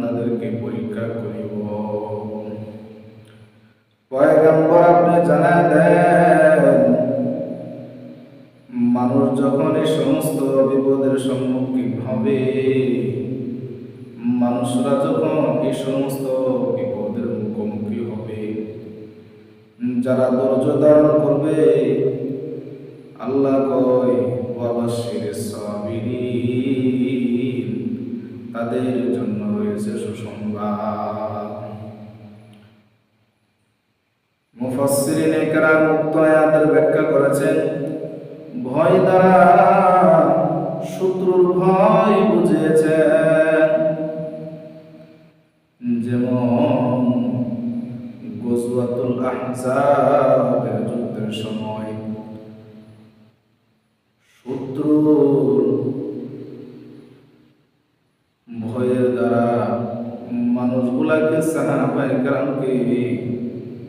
বান্দাদেরকে পরীক্ষা করিব। পয়গম্বর আপনি জানা দেন, মানুষ যখন এই সমস্ত বিপদের সম্মুখীন হবে, মানুষরা যখন এই সমস্ত বিপদের মুখোমুখি হবে, যারা ধৈর্য ধারণ করবে, আল্লাহ কয় সাবিরিন তাদের জন্য সুসংবাদ আয়াতের ব্যাখ্যা করেছেন ভয় দ্বারা শত্রুর ভয় বুঝিয়েছেন। যেমন গজওয়াতুল আহজাবের যুদ্ধের সময় মানুষগুলাকে সাহাবায়ে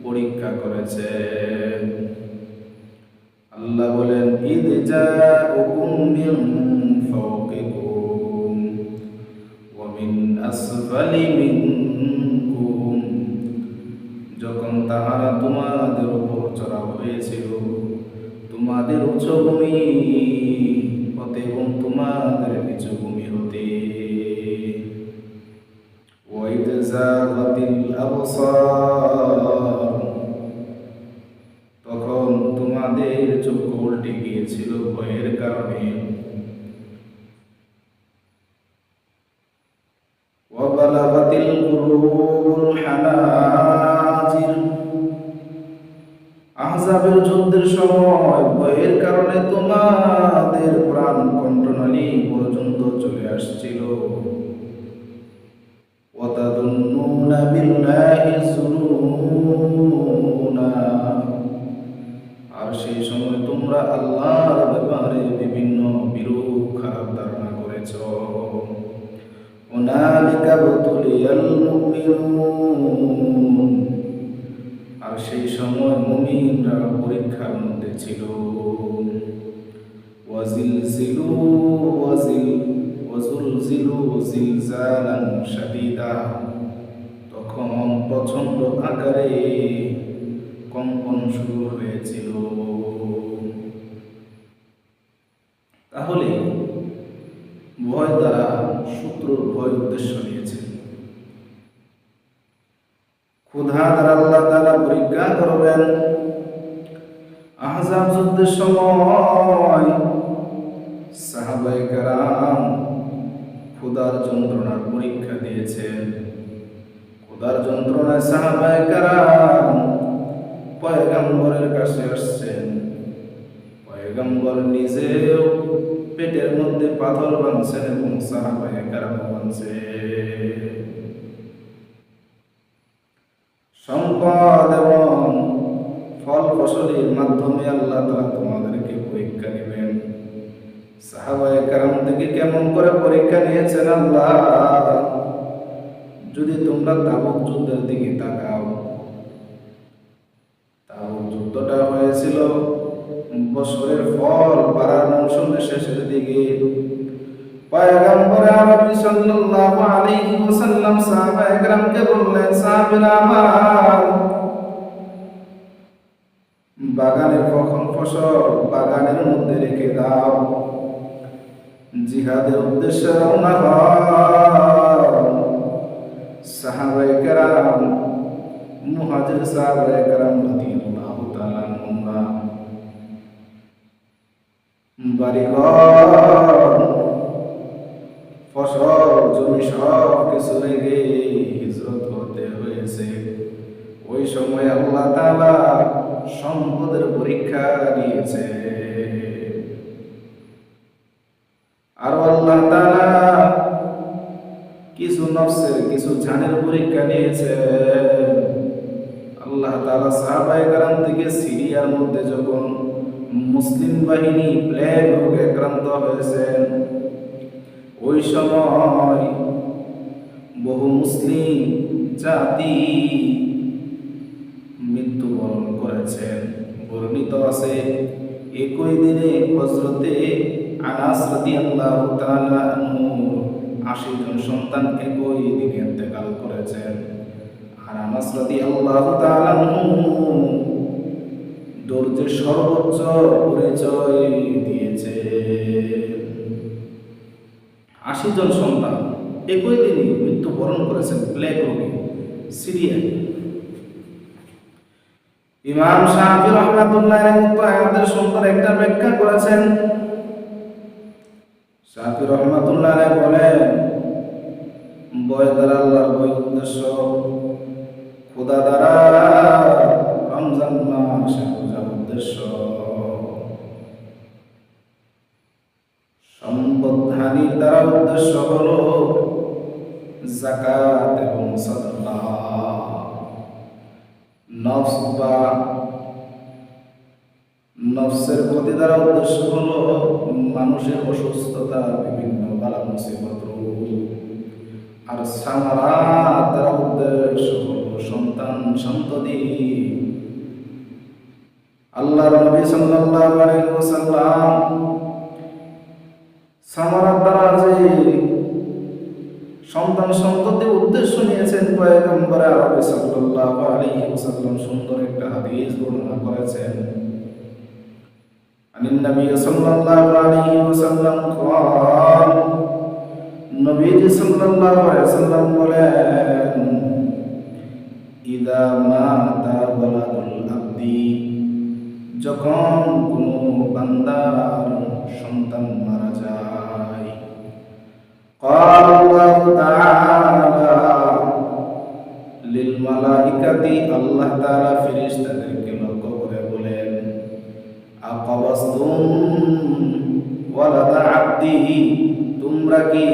পরীক্ষা করেছে আল্লাহ বলেন, ঈদ মিনকুম। যখন তাহারা তোমাদের উপর চড়াও হয়েছিল, তোমাদের উচ্চভূমি হতে এবং তোমাদের নিচভূমি হতে তখন তোমাদের চক্ষু উল্টে গিয়েছিল ভয়ের কারণে وبلغت القلوب الحناجر আহজাবের যুদ্ধের সময় ভয়ের কারণে তোমাদের প্রাণ কণ্ঠনালী পর্যন্ত চলে আসছিল তোমরা আল্লাহর ব্যাপারে বিভিন্ন বিরূপ খারাপ ধারণা করেছ। আর সেই সময় মুমিনরা পরীক্ষার মধ্যে ছিল। তখন প্রচণ্ড আকারে কম্পন শুরু হয়েছিল তাহলে ভয় দ্বারা শত্রুর ভয় উদ্দেশ্য নিয়েছে। ক্ষুধা দ্বারা আল্লাহ তারা পরীক্ষা করবেন। আহজাব যুদ্ধের সময় সাহাবাই কারাম ক্ষুধার যন্ত্রণার পরীক্ষা দিয়েছেন। ক্ষুধার যন্ত্রণায় সাহাবাই কারাম পয়গাম্বরের কাছে আসছেন। পয়গাম্বর নিজেও পেটের মধ্যে পাথর বাঁধছেন এবং সাহাবাই কারাম বাঁধছে সম্পদ এবং ফল ফসলের মাধ্যমে আল্লাহ তালা তোমাদেরকে পরীক্ষা নেবেন। সাহাবায়ে কারাম থেকে কেমন করে পরীক্ষা নিয়েছেন আল্লাহ? যদি তোমরা তাবক যুদ্ধের দিকে তাকাও বছরের ফল পাড়ার মৌসুমের শেষের দিকে। পয়গম্বর আরবি সাল্লাল্লাহু আলাইহি ওয়াসাল্লাম সাহাবায়ে কেরামকে বললেন, সাহাবীরা আমার বাগানের কখন ফসল? বাগানের মধ্যে রেখে দাও। জিহাদের উদ্দেশ্যে রওনা হও। সাহাবায়ে কেরাম মুহাজির সাহাবায়ে কেরাম রাদিয়াল্লাহু বাড়িঘর, ফসল, জমি সব কিছু রেখে হিজরত করতে হয়েছে। ওই সময় আল্লাহ সম্পদের পরীক্ষা নিয়েছে আর আল্লাহ কিছু নফসের, কিছু জানের পরীক্ষা নিয়েছে আল্লাহ তাআলা সাহাবায়ে কারাম থেকে সিরিয়ার মধ্যে যখন মুসলিম বাহিনী প্লেগ রোগে আক্রান্ত হয়েছেন। ওই সময় বহু মুসলিম জাতি মৃত্যুবরণ করেছেন। বর্ণিত আছে, একই দিনে হজরতে আশি জন সন্তান একই দিনে ইন্তেকাল করেছেন। আর আনাস রাদিয়াল্লাহু তাআলা আনহু ধৈর্যের সর্বোচ্চ পরিচয় দিয়েছে। আশি জন সন্তান একই দিনে মৃত্যুবরণ করেছেন প্লেগ রোগে, সিরিয়ায়। ইমাম শাহি রহমাতুল্লাহ আয়াতের সুন্দর একটা ব্যাখ্যা করেছেন। শাহি রহমাতুল্লাহ বলেন, বয় দ্বারা আল্লাহর বই উদ্দেশ্য, খোদা দ্বারা রমজান মাসে উদ্দেশ্য সম্পদ দ্বারা উদ্দেশ্য হলো জাকাত এবং নফস বা নফসের ক্ষতি দ্বারা উদ্দেশ্য হলো মানুষের অসুস্থতা, বিভিন্ন বালা মুসিবত আর সামারা দ্বারা উদ্দেশ্য হলো সন্তান সন্ততি। আল্লাহর নবী সাল্লাল্লাহু আলাইহি ওয়াসাল্লাম সামারার দ্বারা যে সন্তান সন্ততি উদ্দেশ্য নিয়েছেন পয়গম্বর আরবি সাল্লাল্লাহু আলাইহি ওয়াসাল্লাম সুন্দর একটা হাদিস বর্ণনা করেছেন عن النبي صلى الله عليه وسلم قال নবী সাল্লাল্লাহু আলাইহি ওয়াসাল্লাম বলেন ইদা মাতা ওয়ালাদুল আবদি যখন কোনো বান্দার সন্তান মারা যায় قال الله تعالى للملائكة الله تعالى ফেরেশতাদেরকে লক্ষ্য করে বলেন আকাবাসতুম ওয়ালাদা আব্দি তোমরা কি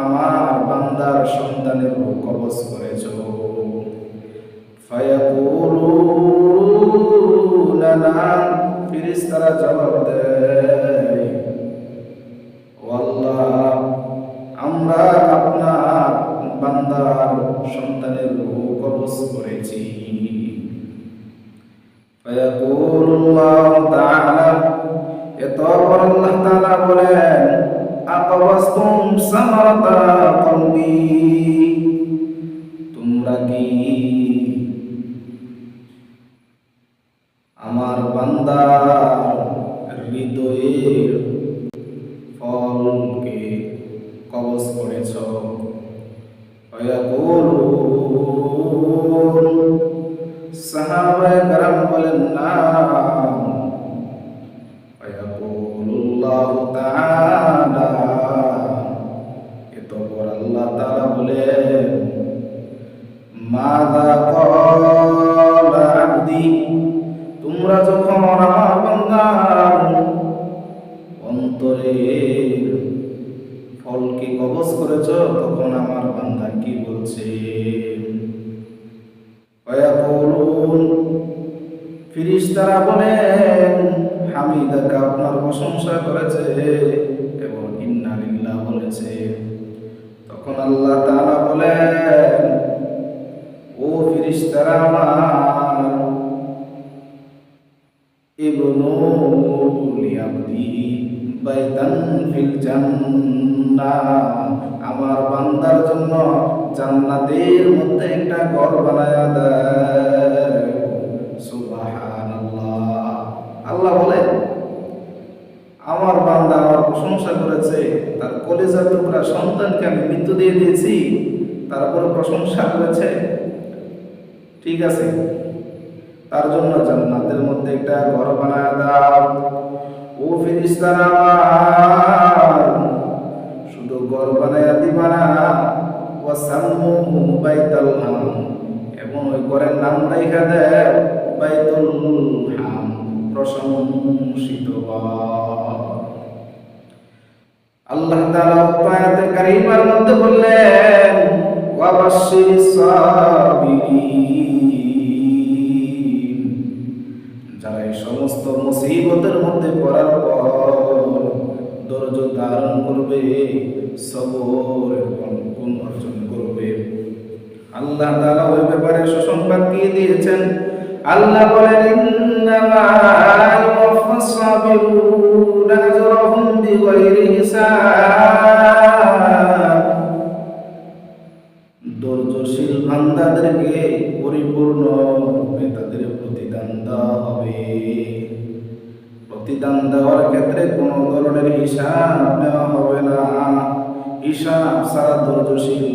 আমার বান্দার সন্তানের কবজ করেছো ফায়াকুলুনা নাম ফেরেশতারা জবাব দেয় ও আল্লাহ আমরা আপনার বান্দার সন্তানের রূহ কবজ করেছি فيقول الله تعالى এতপর আল্লাহ তাআলা বলেন আকাবাসতুম সামারাতা কলবি আমার বান্দার হৃদয়ের ফলকে কবজ করেছ। সাহাবায়ে কারাম বলেন না। ফিরিস্তারা বলেন, হামিদাকে আপনার প্রশংসা করেছে এবং ইন্না লিল্লাহ বলেছে। তখন আল্লাহ তাআলা বলেন, ও ফিরিস্তারা আমার, ইবনু লিয়াবদি বাইতান ফিল জান্নাহ, আমার বান্দার জন্য জান্নাতের মধ্যে একটা ঘর বানায়া দেয়। আল্লাহ বলে, আমার বান্দা আমার প্রশংসা করেছে, তার কলেজার টুকরা সন্তানকে আমি মৃত্যু দিয়ে দিয়েছি তারপরে প্রশংসা করেছে। ঠিক আছে, তার জন্য জান্নাতের মধ্যে একটা ঘর বানায় দাও। ও ফিরিস্তারা আমার শুধু ঘর বানায় দিবা না। ওয়াসাম্মুহু বাইতাল এবং ওই ঘরের নাম রেখা দেয় বাইতুল হাম। প্রশংসিত। আল্লাহ। তাআলা আয়াতে কারিমার মধ্যে বললেন ওয়াবাশশিরিস সাবিরিন। যারা এই সমস্ত মুসিবতের মধ্যে পড়ার পর ধৈর্য ধারণ করবে সবরের গুণ অর্জন করবে। আল্লাহ তাআলা ওই ব্যাপারে সুসংবাদ দিয়ে দিয়েছেন? আল্লাহ বলেন, ইন্নামা হিসাব। পরিপূর্ণ রূপে তাদের প্রতিদান হবে। প্রতিদান দেওয়ার ক্ষেত্রে কোনো ধরনের হিসাব নেওয়া হবে না। হিসাব সারা ধৈর্যশীল